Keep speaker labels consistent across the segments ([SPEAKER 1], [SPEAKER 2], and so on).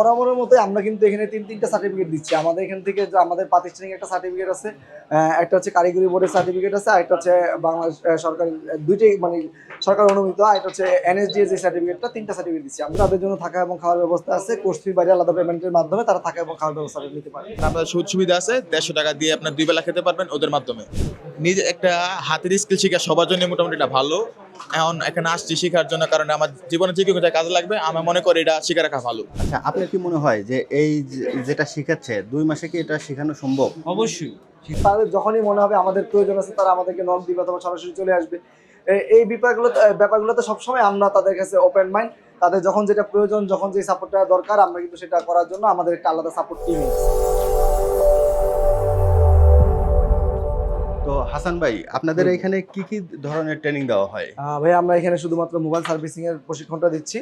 [SPEAKER 1] বরাবরের মতোই আমরা কিন্তু এখানে তিন, তিনটা সার্টিফিকেট দিচ্ছি। আমাদের এখান থেকে আমাদের প্রাতিষ্ঠানিক একটা সার্টিফিকেট আছে একটা হচ্ছে কারিগরি বোর্ডের সার্টিফিকেট আছে, আর একটা হচ্ছে বাংলাদেশ সরকার, দুইটাই মানে সরকার অনুমোদিত, আর একটা হচ্ছে এনএসডি যে সার্টিফিকেটটা তিনটা সার্টিফিকেট দিচ্ছি। আমরা তাদের জন্য থাকা এবং খাওয়ার ব্যবস্থা আছে কোর্স ফি বাইরে আলাদা পেমেন্টের মাধ্যমে তারা থাকা এবং খাওয়ার ব্যবস্থা নিতে পারে
[SPEAKER 2] আপনার সুযোগ সুবিধা আছে, দেড়শো টাকা দিয়ে আপনার দুই বেলা খেতে পারবেন ওদের মাধ্যমে। নিজে একটা হাতের স্কিল শেখা সবার জন্য মোটামুটি এটা ভালো। এখন এখানে আসছি শেখার জন্য কারণ আমার জীবনে যে কোনো কাজে লাগবে আমি মনে করি এটা শিখে রাখা ভালো।
[SPEAKER 3] আচ্ছা আপনার কি মনে হয় যে এই যে- যেটা শিখাচ্ছে দুই মাসে কি এটা শেখানো সম্ভব?
[SPEAKER 4] অবশ্যই।
[SPEAKER 1] তাদের যখনই মনে হবে আমাদের প্রয়োজন আছে তারা আমাদেরকে নক দিবে অথবা সরাসরি চলে আসবে। এই ব্যাপারগুলো ব্যাপারগুলোতে সবসময় আমরা তাদের কাছে ওপেন মাইন্ড তাদের যখন যেটা প্রয়োজন যখন যে সাপোর্টটা দরকার আমরা কিন্তু সেটা করার জন্য আমাদের একটা আলাদা সাপোর্ট টিম
[SPEAKER 3] হাসান ভাই আপনাদের এখানে কি কি ধরনের ট্রেনিং দেওয়া হয়?
[SPEAKER 1] ভাই আমরা এখানে শুধুমাত্র মোবাইল সার্ভিসিং এর প্রশিক্ষণটা দিচ্ছি।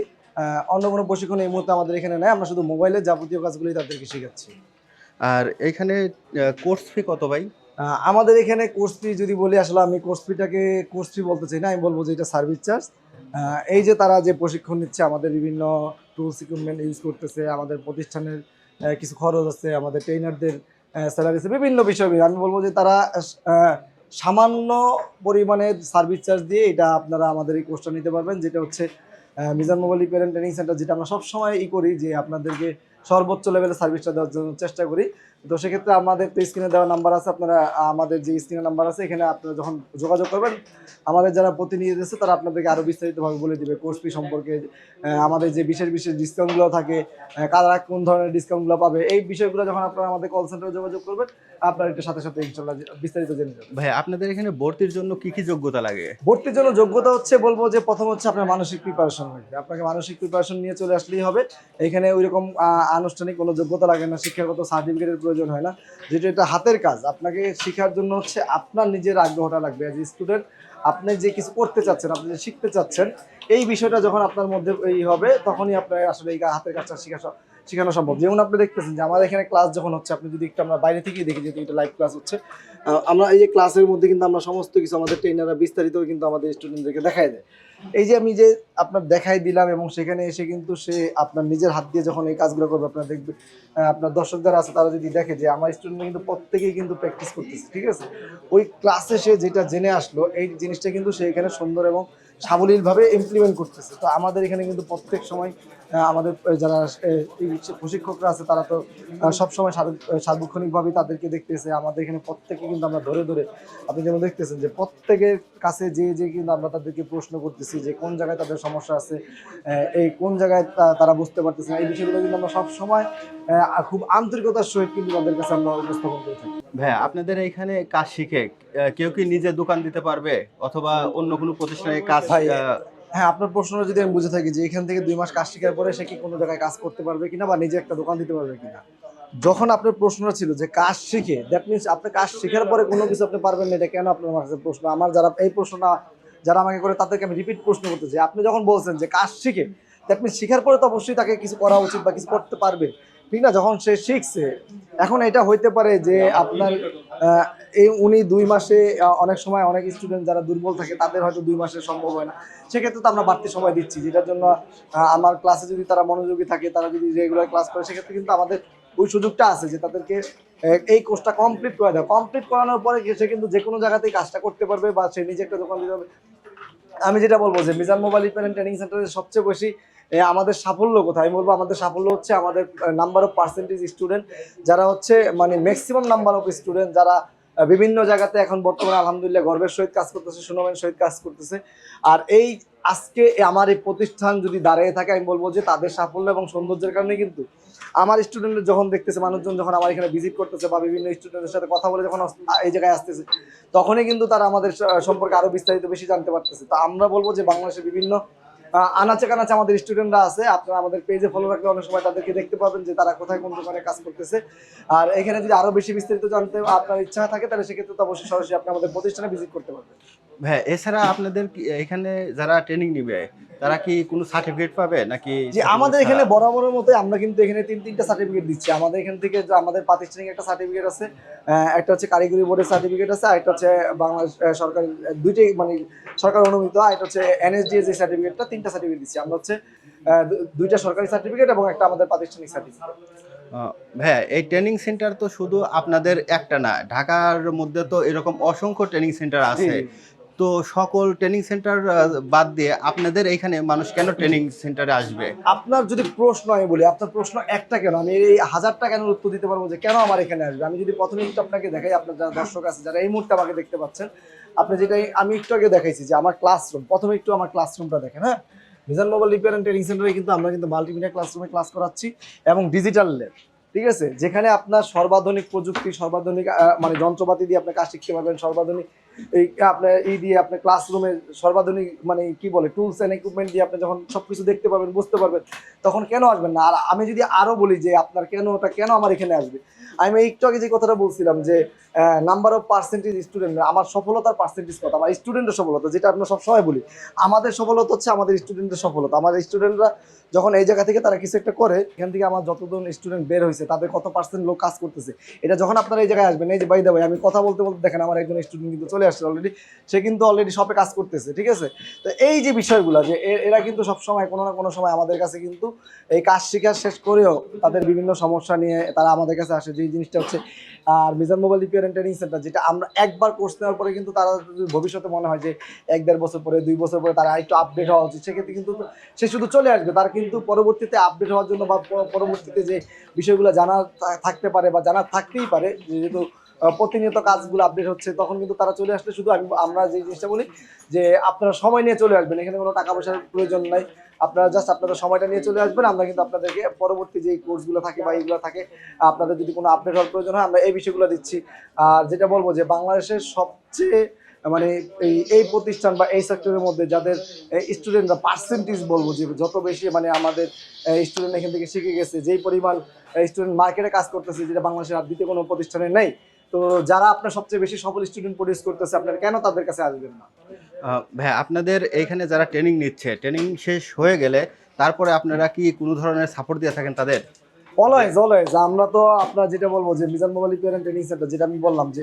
[SPEAKER 1] অন্য কোনো প্রশিক্ষণ এই মুহূর্তে আমাদের এখানে নেই আমরা শুধু মোবাইলের যাবতীয় কাজগুলোই তাদেরকে শেখাচ্ছি।
[SPEAKER 3] আর এখানে কোর্স ফি কত ভাই?
[SPEAKER 1] আমাদের এখানে কোর্স ফি যদি বলি আসলে আমি কোর্স ফিটাকে কোর্স ফি বলতে চাই না আমি বলব যে এটা সার্ভিস চার্জ এই যে তারা যে প্রশিক্ষণ নিচ্ছে আমাদের বিভিন্ন টুলস ইকুইপমেন্ট ইউজ করতেছে আমাদের প্রতিষ্ঠানের কিছু খরচ আছে আমাদের ট্রেনারদের স্যালারি আছে বিভিন্ন বিষয় আমি বলব যে তারা সামান্য পরিমাণে সার্ভিস চার্জ দিয়ে এটা আপনারা আমাদের এই কোর্সটা নিতে পারবেন, যেটা হচ্ছে Mizan mobile parent training centre যেটা আমরা সবসময় ই করি যে আপনাদেরকে সর্বোচ্চ লেভেলের সার্ভিসটা দেওয়ার জন্য চেষ্টা করি। তো সেক্ষেত্রে আমাদের তো স্ক্রিনে দেওয়া নাম্বার আছে, আপনারা আমাদের যে স্ক্রিনে নাম্বার আছে, এখানে আপনারা যখন যোগাযোগ করবেন, আমাদের যারা প্রতিনিধি আছে, তারা আপনাদেরকে আরও বিস্তারিতভাবে বলে দেবে কোর্স ফি সম্পর্কে আমাদের যে বিশেষ বিশেষ ডিসকাউন্টগুলো থাকে কারা কোন ধরনের ডিসকাউন্টগুলো পাবে, এই বিষয়গুলো যখন আপনারা আমাদের কল সেন্টারে যোগাযোগ করবেন আপনারা একটু সাথে সাথে ইনশাল্লাহ বিস্তারিত জেনে যাবেন
[SPEAKER 3] ভাই আপনাদের এখানে ভর্তির জন্য কি কি যোগ্যতা লাগে?
[SPEAKER 1] ভর্তির জন্য যোগ্যতা হচ্ছে বলব যে প্রথম হচ্ছে আপনার মানসিক প্রিপারেশন লাগবে আপনাকে মানসিক প্রিপারেশন নিয়ে চলে আসলেই হবে। এখানে ওইরকম আনুষ্ঠানিক কোনো যোগ্যতা লাগে না শিক্ষাগত সার্টিফিকেটের প্রয়োজন হয় না। যেটা এটা হাতের কাজ আপনাকে শেখার জন্য হচ্ছে আপনার নিজের আগ্রহটা লাগবে। অ্যাজ স্টুডেন্ট আপনি যে কিছু করতে চাচ্ছেন আপনি যে শিখতে চাচ্ছেন এই বিষয়টা যখন আপনার মধ্যে এই হবে তখনই আপনার আসলে এই হাতের কাজটা শেখা শেখানো সম্ভব। যেমন আপনি দেখতেছেন যে আমাদের এখানে ক্লাস যখন হচ্ছে, আপনি যদি একটু আমরা বাইরে থেকেই দেখি যেহেতু এটা লাইভ ক্লাস হচ্ছে আমরা এই যে ক্লাসের মধ্যে কিন্তু আমরা সমস্ত কিছু আমাদের ট্রেনাররা বিস্তারিত কিন্তু আমাদের স্টুডেন্টদেরকে দেখাই দেয়। এই যে আমি যে আপনার দেখাই দিলাম এবং সেখানে এসে কিন্তু সে আপনার নিজের হাত দিয়ে যখন এই কাজগুলো করবে, আপনার দেখবে আপনার দর্শক যারা আছে তারা যদি দেখে যে আমার স্টুডেন্ট কিন্তু প্রত্যেকেই কিন্তু প্র্যাকটিস করতেছে, ঠিক আছে? ওই ক্লাসে সে যেটা জেনে আসলো, এই জিনিসটা কিন্তু সে এখানে সুন্দর এবং সাবলীলভাবে ইমপ্লিমেন্ট করতেছে। তো আমাদের এখানে কিন্তু প্রত্যেক সময় আমাদের যারা প্রশিক্ষকরা আছে তারা তো সবসময় সার্ব- আহ, তাদেরকে দেখতেছে। আমাদের এখানে প্রত্যেকে কিন্তু আমরা ধরে ধরে আপনি যেমন দেখতেছেন যে প্রত্যেকের কাছে যে যে কিন্তু আমরা তাদেরকে প্রশ্ন করতেছি যে কোন জায়গায় তাদের সমস্যা আছে এই কোন জায়গায় তারা বুঝতে পারতেছে না এই বিষয়গুলো কিন্তু আমরা সবসময় খুব আন্তরিকতার সহিত কিন্তু তাদের কাছে আমরা উপস্থাপন করে থাকি।
[SPEAKER 3] ভাই আপনাদের এখানে কাজ শিখে কেউ কি নিজে দোকান দিতে পারবে? অথবা অন্য কোনো প্রতিষ্ঠানে কাজ
[SPEAKER 1] হ্যাঁ আপনার প্রশ্নটা যদি আমি বুঝে থাকি যে এখান থেকে দুই মাস কাজ শেখার পরে সে কি কোনো জায়গায় কাজ করতে পারবে কিনা বা নিজে একটা দোকান দিতে পারবে কিনা? যখন আপনার প্রশ্নটা ছিল যে কাজ শিখে দ্যাট মিনস আপনি কাজ শেখার পরে কোনো কিছু আপনি পারবেন না এটা কেন আপনার কাছে প্রশ্ন? আমার যারা এই প্রশ্নটা যারা আমাকে করে তাদেরকে আমি রিপিট প্রশ্ন করতে চাই। আপনি যখন বলছেন যে কাজ শিখে দ্যাট মিনস শেখার পরে তো অবশ্যই তাকে কিছু করা উচিত বা কিছু করতে পারবে। ঠিক না? যখন সে শিখছে এখন এটা হইতে পারে যে আপনার এই উনি দুই মাসে অনেক সময় অনেক স্টুডেন্ট যারা দুর্বল থাকে তাদের হয়তো দুই মাসে সম্ভব হয় না। সেক্ষেত্রে তো আমরা বাড়তি সময় দিচ্ছি যেটার জন্য আমার ক্লাসে যদি তারা মনোযোগী থাকে তারা যদি রেগুলার ক্লাস করে সেক্ষেত্রে কিন্তু আমাদের ওই সুযোগটা আছে যে তাদেরকে এই কোর্সটা কমপ্লিট করে দেয় কমপ্লিট করানোর পরে সে কিন্তু যে কোনো জায়গাতেই কাজটা করতে পারবে বা সে নিজে একটা দোকান দিতে পারবে। আমি যেটা বলব যে মিজান মোবাইল রিপেয়ার ট্রেনিং সেন্টারের সবচেয়ে বেশি আমাদের সাফল্য কোথায়? আমি বলব আমাদের সাফল্য হচ্ছে আমাদের নাম্বার অফ পার্সেন্টেজ স্টুডেন্ট যারা হচ্ছে মানে ম্যাক্সিমাম নাম্বার অফ স্টুডেন্ট যারা বিভিন্ন জায়গাতে এখন বর্তমানে আলহামদুলিল্লাহ গর্বের সহিত কাজ করতেছে, সুনামের সহিত কাজ করতেছে। আর এই আজকে আমার এই প্রতিষ্ঠান যদি দাঁড়িয়ে থাকে, আমি বলব যে তাদের সাফল্য এবং সৌন্দর্যের কারণে কিন্তু আমার স্টুডেন্টের যখন দেখতেছে, মানুষজন যখন আমার এখানে ভিজিট করতেছে বা বিভিন্ন স্টুডেন্টের সাথে কথা বলে যখন এই জায়গায় আসতেছে, তখনই কিন্তু তারা আমাদের সম্পর্কে আরও বিস্তারিত বেশি জানতে পারতেছে। তো আমরা বলব যে বাংলাদেশের বিভিন্ন আনাচে কানাচে আমাদের স্টুডেন্টরা আছে। আপনারা আমাদের পেজে ফলো রাখলে অনেক সময় তাদেরকে দেখতে পাবেন যে তারা কোথায় কোন দোকানে কাজ করতেছে। আর এখানে যদি আরও বেশি বিস্তারিত জানতে আপনার ইচ্ছা থাকে, তাহলে সেক্ষেত্রে তো অবশ্যই সরাসরি আপনি আমাদের প্রতিষ্ঠানে ভিজিট করতে পারবেন।
[SPEAKER 3] ভাইয়া এছাড়া আপনাদের এখানে যারা ট্রেনিং নিবে তারা কি কোনো সার্টিফিকেট পাবে নাকি
[SPEAKER 1] যে আমাদের এখানে? বরাবরের মতো আমরা কিন্তু এখানে তিন তিনটা সার্টিফিকেট দিচ্ছি। আমাদের এখান থেকে যে আমাদের প্রাতিষ্ঠানিক একটা সার্টিফিকেট আছে একটা হচ্ছে কারিগরি বোর্ডের সার্টিফিকেট আছে আর একটা হচ্ছে বাংলাদেশ সরকার দুইটাই মানে সরকার অনুমোদিত আর একটা হচ্ছে এনএসডি যে সার্টিফিকেটটা তিনটা সার্টিফিকেট দিচ্ছি। আমরা হচ্ছে দুইটা সরকারি সার্টিফিকেট এবং একটা আমাদের প্রাতিষ্ঠানিক সার্টিফিকেট
[SPEAKER 3] ভাইয়া এই ট্রেনিং সেন্টার তো শুধু আপনাদের একটা না ঢাকার মধ্যে তো এরকম অসংখ্য ট্রেনিং সেন্টার আছে। তো সকল ট্রেনিং সেন্টার বাদ দিয়ে আপনাদের এখানে মানুষ কেন ট্রেনিং সেন্টারে আসবে?
[SPEAKER 1] আপনার যদি প্রশ্ন, আমি বলি, আপনার প্রশ্ন একটা কেন? আমি এই হাজারটা কেন উত্তর দিতে পারব যে কেন আমার এখানে আসবে? আমি যদি প্রথমে একটু আপনাকে দেখাই, আপনার যারা দর্শক আছে, যারা এই মুহূর্তে আমাকে দেখতে পাচ্ছেন, আপনি যেটা আমি একটু আগে দেখাইছি যে আমার ক্লাসরুম প্রথমে একটু আমার ক্লাসরুমটা দেখেন হ্যাঁ? মিজান মোবাইল রিপেয়ার ট্রেনিং সেন্টারে কিন্তু আমরা কিন্তু মাল্টিমিডিয়া ক্লাসরুমে ক্লাস করাচ্ছি এবং ডিজিটাল ল্যাব ঠিক আছে? যেখানে আপনার সর্বাধুনিক প্রযুক্তি, সর্বাধুনিক মানে যন্ত্রপাতি দিয়ে আপনি কাজ শিখতে পারবেন, সর্বাধুনিক এই আপনার এই দিয়ে আপনার ক্লাসরুমে সর্বাধুনিক মানে কি বলে টুলস অ্যান্ড ইকুইপমেন্ট দিয়ে আপনি যখন সবকিছু দেখতে পারবেন, বুঝতে পারবেন, তখন কেন আসবেন না? আর আমি যদি আরও বলি যে আপনার কেন ওটা কেন আমার এখানে আসবে? আমি একটু আগে যে কথাটা বলছিলাম যে নাম্বার অফ পার্সেন্টেজ স্টুডেন্ট আমার সফলতার পার্সেন্টেজ কথা আমার স্টুডেন্টের সফলতা, যেটা আমরা সবসময় বলি। আমাদের সফলতা হচ্ছে আমাদের স্টুডেন্টের সফলতা। আমাদের স্টুডেন্টরা যখন এই জায়গা থেকে তারা কিছু একটা করে, এখান থেকে আমার যতজন স্টুডেন্ট বের হয়েছে, তাদের কত পার্সেন্ট লোক কাজ করতেছে? এটা যখন আপনারা এই জায়গায় আসবেন, এই যে বাই দা ভাই আমি কথা বলতে বলতে দেখেন, আমার একজন স্টুডেন্ট কিন্তু চলে আসছে অলরেডি সে কিন্তু অলরেডি শপে কাজ করতেছে, ঠিক আছে? তো এই যে বিষয়গুলো, যে এরা কিন্তু সব সময় কোনো না কোনো সময় আমাদের কাছে কিন্তু এই কাজ শেখার শেষ করেও তাদের বিভিন্ন সমস্যা নিয়ে তারা আমাদের কাছে আসে, যে জিনিসটা হচ্ছে, আর Mizan mobile repair and training centre যেটা আমরা একবার কোর্স নেওয়ার পরে কিন্তু তারা ভবিষ্যতে মনে হয় যে এক দেড় বছর পরে, দুই বছর পরে তারা একটু আপডেট হওয়া উচিত। সেক্ষেত্রে কিন্তু সে শুধু চলে আসবে, তার কিন্তু পরবর্তীতে আপডেট হওয়ার জন্য বা পরবর্তীতে যে বিষয়গুলো জানা থাকতে পারে বা জানা থাকতেই পারে, যেহেতু প্রতিনিয়ত কাজগুলো আপডেট হচ্ছে, তখন কিন্তু তারা চলে আসলে শুধু আমরা যে জিনিসটা বলি যে আপনারা সময় নিয়ে চলে আসবেন, এখানে কোনো টাকা পয়সার প্রয়োজন নাই। আপনারা জাস্ট আপনাদের সময়টা নিয়ে চলে আসবেন, আমরা কিন্তু আপনাদেরকে পরবর্তী যে কোর্সগুলো থাকে বা এইগুলো থাকে, আপনাদের যদি কোনো আপডেট হওয়ার প্রয়োজন হয়, আমরা এই বিষয়গুলো দিচ্ছি। আর যেটা বলব যে বাংলাদেশের সবচেয়ে মানে এই এই প্রতিষ্ঠান বা এই সেক্টরের মধ্যে যাদের স্টুডেন্টরা পার্সেন্টেজ বলব যে যত বেশি মানে আমাদের স্টুডেন্ট এখান থেকে শিখে গেছে, যেই পরিমাণ স্টুডেন্ট মার্কেটে কাজ করতেছে, যেটা বাংলাদেশের আর দ্বিতীয় কোনো প্রতিষ্ঠানে নেই, তো যারা আপনার সবচেয়ে বেশি সফল স্টুডেন্ট প্রডিউস করতেছে, আপনার কেন তাদের কাছে আসবেন না?
[SPEAKER 3] ভাইয়া, আপনাদের এইখানে যারা ট্রেনিং নিচ্ছে ট্রেনিং শেষ হয়ে গেলে তারপরে আপনারা কি কোনো ধরনের সাপোর্ট দিয়ে থাকেন তাদের?
[SPEAKER 1] অলওয়েজ অলওয়েজ আমরা তো আপনার যেটা বলব যে Mizan mobile repair training centre যেটা আমি বললাম যে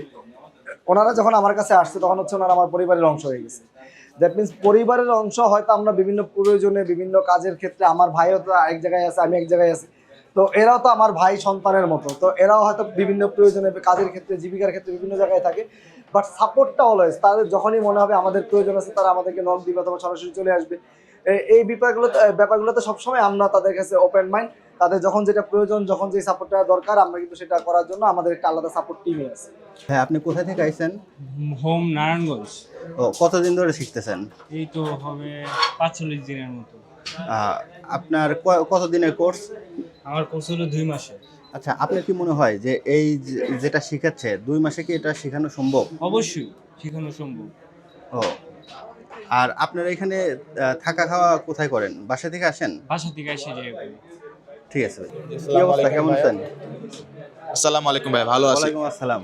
[SPEAKER 1] ওনারা যখন আমার কাছে আসছে, তখন হচ্ছে ওনারা আমার পরিবারের অংশ হয়ে গেছে। দ্যাট মিনস পরিবারের অংশ হয়তো আমরা বিভিন্ন প্রয়োজনে, বিভিন্ন কাজের ক্ষেত্রে আমার ভাইও তো এক জায়গায় আছে, আমি এক জায়গায় আছি। তো এরাও তো আমার ভাই সন্তানের মতো। তো এরাও হয়তো বিভিন্ন প্রয়োজনে কাজের ক্ষেত্রে, জীবিকার ক্ষেত্রে বিভিন্ন জায়গায় থাকে। বাট সাপোর্টটা অলওয়েজ তাদের যখনই মনে হবে আমাদের প্রয়োজন আছে তারা আমাদেরকে নক দিবে অথবা সরাসরি চলে আসবে। এই ব্যাপারগুলো ব্যাপারগুলোতে সবসময় আমরা তাদের কাছে ওপেন মাইন্ড তাদের যখন যেটা প্রয়োজন যখন যে সাপোর্টটা দরকার আমরা কিন্তু সেটা করার জন্য আমাদের একটা আলাদা সাপোর্ট টিমই আছে।
[SPEAKER 3] হ্যাঁ আপনি কোথা থেকে আইছেন?
[SPEAKER 4] হোম নারায়ণগঞ্জ।
[SPEAKER 3] ও কতদিন ধরে শিখতেছেন?
[SPEAKER 4] এই তো হবে পাঁচচল্লিশ দিনের মতো।
[SPEAKER 3] আপনার কতদিনের কোর্স?
[SPEAKER 4] আমার কোর্স হলো দুই মাসে
[SPEAKER 3] আচ্ছা আপনার কি মনে হয় যে এই যে- যেটা শিখাচ্ছে দুই মাসে কি এটা শেখানো সম্ভব?
[SPEAKER 4] অবশ্যই শেখানো সম্ভব।
[SPEAKER 3] ও আর আপনারা এখানে থাকা খাওয়া কোথায় করেন? বাসা থেকে আসেন?
[SPEAKER 4] বাসা থেকে এসে যাই
[SPEAKER 3] ঠিক আছে কি অবস্থা? কেমন আছেন?
[SPEAKER 2] আসসালামু আলাইকুম ভাই ভালো আছি।
[SPEAKER 3] ওয়ালাইকুম আসসালাম।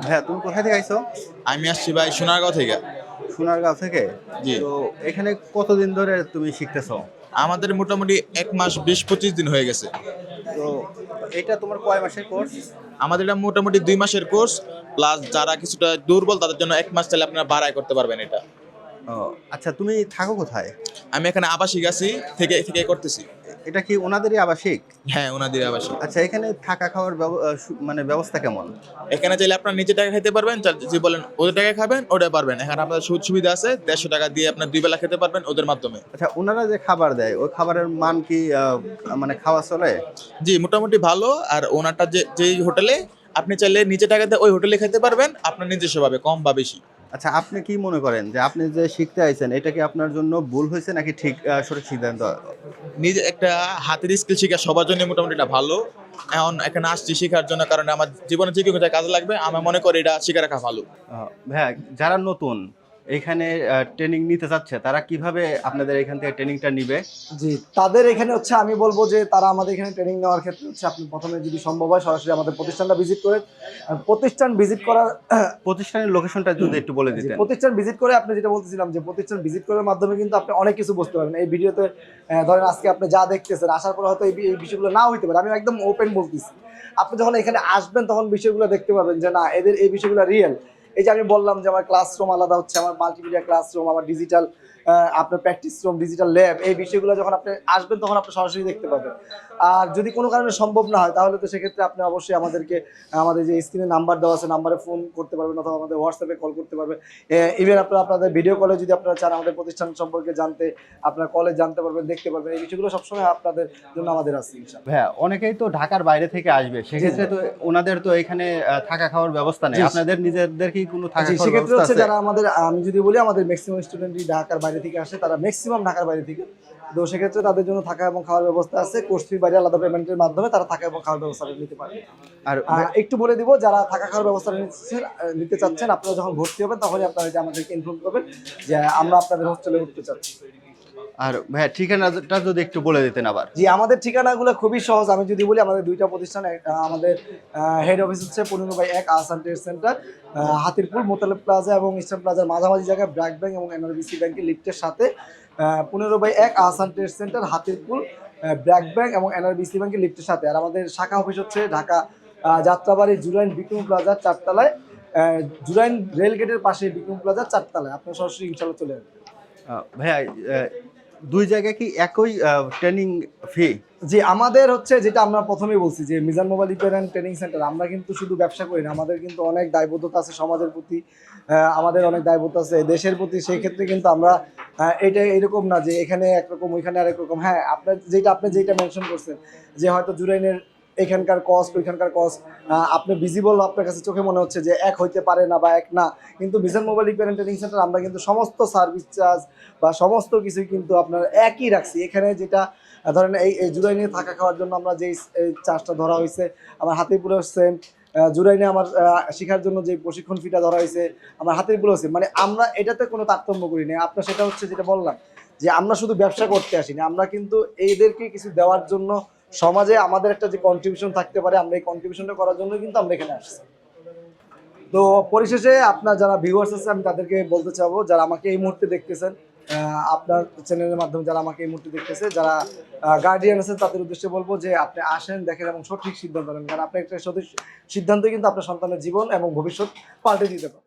[SPEAKER 3] ভাইয়া তুমি কোথায় থেকে আইছো?
[SPEAKER 2] আমি আসছি ভাই সোনারগাঁও থেকে।
[SPEAKER 3] সোনারগাঁও থেকে?
[SPEAKER 2] জি।
[SPEAKER 3] তো এখানে কতদিন ধরে তুমি শিখতেছো?
[SPEAKER 2] আমাদের মোটামুটি এক মাস বিশ পঁচিশ দিন হয়ে গেছে।
[SPEAKER 3] তো এটা তোমার কয় মাসের কোর্স
[SPEAKER 2] আমাদের এটা মোটামুটি দুই মাসের কোর্স প্লাস যারা কিছুটা দুর্বল তাদের জন্য এক মাস চাইলে আপনারা বাড়াই করতে পারবেন এটা।
[SPEAKER 3] ও আচ্ছা তুমি থাকো কোথায়?
[SPEAKER 2] আমি এখানে আবাসিক আছি থেকে থেকে করতেছি।
[SPEAKER 3] এটা কি ওনাদেরই আবাসিক?
[SPEAKER 2] হ্যাঁ ওনাদের আবাসিক।
[SPEAKER 3] আচ্ছা এখানে থাকা খাওয়ার মানে ব্যবস্থা কেমন?
[SPEAKER 2] এখানে চাইলে আপনার নিজে টাকা খেতে পারবেন যে বলেন ওদের টাকা খাবেন ওটা পারবেন। এখানে আপনার সুযোগ সুবিধা আছে দেড়শো টাকা দিয়ে আপনার দুই বেলা খেতে পারবেন ওদের মাধ্যমে।
[SPEAKER 3] আচ্ছা ওনারা যে খাবার দেয় ওই খাবারের মান কি মানে খাওয়া চলে?
[SPEAKER 2] জি মোটামুটি ভালো। আর ওনারটা যে যেই হোটেলে আপনি চাইলে নিজে টাকা দিয়ে ওই হোটেলে খেতে পারবেন আপনার নিজস্বভাবে কম বা বেশি।
[SPEAKER 3] আচ্ছা আপনি কি মনে করেন যে আপনি যে শিখতে আইছেন এটা কি আপনার জন্য ভুল হয়েছে নাকি ঠিক সঠিক সিদ্ধান্ত?
[SPEAKER 2] নিজে একটা হাতের স্কিল শেখা সবার জন্য মোটামুটি এটা ভালো। এখন এখানে আসছি শেখার জন্য কারণে আমার জীবনে যে কোনো কাজে লাগবে আমি মনে করি এটা শিখে রাখা ভালো।
[SPEAKER 3] হ্যাঁ যারা নতুন এখানে ট্রেনিং নিতে চাচ্ছে তারা কীভাবে আপনাদের এখান থেকে ট্রেনিংটা নিবে?
[SPEAKER 1] জি তাদের এখানে হচ্ছে আমি বলব যে তারা আমাদের এখানে ট্রেনিং নেওয়ার ক্ষেত্রে হচ্ছে আপনি প্রথমে যদি সম্ভব হয় সরাসরি আমাদের প্রতিষ্ঠানটা ভিজিট করে প্রতিষ্ঠান ভিজিট করার
[SPEAKER 3] প্রতিষ্ঠানের লোকেশনটা যদি একটু বলে দিতেন।
[SPEAKER 1] প্রতিষ্ঠান ভিজিট করে আপনি যেটা বলতেছিলাম যে প্রতিষ্ঠান ভিজিট করার মাধ্যমে কিন্তু আপনি অনেক কিছু বুঝতে পারবেন। এই ভিডিওতে ধরেন আজকে আপনি যা দেখতেছেন আসার পরে হয়তো এই বিষয়গুলো নাও হইতে পারে। আমি একদম ওপেন বলতেছি। আপনি যখন এখানে আসবেন তখন বিষয়গুলো দেখতে পাবেন যে না এদের এই বিষয়গুলো রিয়েল এই যে আমি বললাম যে আমার ক্লাসরুম আলাদা হচ্ছে আমার মাল্টিমিডিয়া ক্লাসরুম আমার ডিজিটাল আপনার প্র্যাকটিস রুম ডিজিটাল ল্যাব এই বিষয়গুলো যখন আপনি আসবেন তখন আপনি সরাসরি দেখতে পাবেন। আর যদি কোনো কারণে সম্ভব না হয় তাহলে তো সেক্ষেত্রে আপনি অবশ্যই আমাদেরকে আমাদের যে স্ক্রিনে নাম্বার দেওয়া আছে নাম্বারে ফোন করতে পারবেন অথবা আমাদের হোয়াটসঅ্যাপে কল করতে পারবেন। ইভেন আপনারা আপনাদের ভিডিও কলে যদি আপনারা চান আমাদের প্রতিষ্ঠান সম্পর্কে জানতে আপনার কলে জানতে পারবেন দেখতে পারবেন এই বিষয়গুলো সবসময় আপনাদের জন্য আমাদের আছে
[SPEAKER 3] ভাইয়া অনেকেই তো ঢাকার বাইরে থেকে আসবে। সেক্ষেত্রে তো ওনাদের তো এখানে থাকা খাওয়ার ব্যবস্থা নেই। আপনাদের নিজেদের কি কোনো থাকা
[SPEAKER 1] সেক্ষেত্রে হচ্ছে যারা আমাদের আমি যদি বলি আমাদের ম্যাক্সিমাম স্টুডেন্টই ঢাকার বাইরে থেকে আসে তারা ম্যাক্সিমাম ঢাকার বাইরে থেকে। তো সেক্ষেত্রে তাদের জন্য থাকা এবং খাওয়ার ব্যবস্থা আছে। কোর্স ফি বাইরে আলাদা পেমেন্টের মাধ্যমে তারা থাকা এবং খাওয়ার ব্যবস্থা নিতে পারে।
[SPEAKER 3] আর
[SPEAKER 1] একটু বলে দিব যারা থাকা খাওয়ার ব্যবস্থা নিচ্ছেন নিতে চাচ্ছেন আপনারা যখন ভর্তি হবেন তখনই আপনারা আমাদেরকে ইনফর্ম করবেন যে আমরা আপনাদের হোস্টেলে উঠতে চাচ্ছি।
[SPEAKER 3] আর ভাইয়া ঠিকানাটা যদি একটু বলে দিতেন আবার।
[SPEAKER 1] জি আমাদের ঠিকানাগুলো খুবই সহজ। আমি যদি বলি আমাদের দুইটা প্রতিষ্ঠান একটা আমাদের হেড অফিস হচ্ছে পনেরো বাই এক Asan trade centre Hatirpool Motaleb plaza এবং ইস্টার্ন প্লাজার মাঝামাঝি জায়গায় ব্র্যাক ব্যাংক এবং এনআরবিসি ব্যাংকের লিফটের সাথে পনেরো বাই এক Asan trade centre Hatirpool BRAC bank এবং এনআরবিসি ব্যাংকের লিফটের সাথে। আর আমাদের শাখা অফিস হচ্ছে ঢাকা যাত্রাবাড়ি জুলাইন বিক্রম প্লাজার চারতলায় জুলাইন রেল গেটের পাশে বিক্রম প্লাজার চারতলায়। আপনার সরাসরি ইনশাল্লাহ চলে আসবেন।
[SPEAKER 3] ভাইয়া দুই জায়গায় কি একই ট্রেনিং ফি
[SPEAKER 1] যে আমাদের হচ্ছে যেটা আমরা প্রথমে বলছি যে Mizan mobile repair and training centre, আমরা কিন্তু শুধু ব্যবসা করি না, আমাদের কিন্তু অনেক দায়বদ্ধতা আছে সমাজের প্রতি আমাদের অনেক দায়বদ্ধতা আছে দেশের প্রতি, সেই ক্ষেত্রে কিন্তু আমরা এটা এরকম না যে এখানে একরকম, ওইখানে আরেক রকম। হ্যাঁ আপনার যেটা, আপনি যেটা মেনশন করছেন যে হয়তো জুরাইনের এখানকার কস্ট ওইখানকার কস্ট আপনি ভিজিবল আপনার কাছে চোখে মনে হচ্ছে যে এক হইতে পারে না বা এক না। কিন্তু Mizan mobile repair training centre আমরা কিন্তু সমস্ত সার্ভিস চার্জ বা সমস্ত কিছুই কিন্তু আপনার একই রাখছি। এখানে যেটা ধরেন এই এই জুরাইনে থাকা খাওয়ার জন্য আমরা যেই চার্জটা ধরা হয়েছে আমার হাতিপুরে সেম জুরাইনে আমার শেখার জন্য যে প্রশিক্ষণ ফিটা ধরা হয়েছে আমার হাতিপুরেও সেম মানে আমরা এটাতে কোনো তারতম্য করি না আপনার সেটা হচ্ছে যেটা বললাম, যে আমরা শুধু ব্যবসা করতে আসিনি, আমরা কিন্তু এইদেরকে কিছু দেওয়ার জন্য সমাজে আমাদের একটা যে কন্ট্রিবিউশন থাকতে পারে, আমরা এই কন্ট্রিবিউশনটা করার জন্য কিন্তু আমরা এখানে আসছি। তো পরিশেষে আপনার যারা ভিউয়ার্স আছে, আমি তাদেরকে বলতে চাবো, যারা আমাকে এই মুহূর্তে দেখতেছেন আপনার চ্যানেলের মাধ্যমে যারা আমাকে এই মুহূর্তে দেখতেছে, যারা গার্ডিয়ান আছেন তাদের উদ্দেশ্যে বলব যে আপনি আসেন, দেখেন এবং সঠিক সিদ্ধান্ত নেন। কারণ আপনার একটা সঠিক সিদ্ধান্ত কিন্তু আপনার সন্তানের জীবন এবং ভবিষ্যৎ পাল্টে দিতে পারে।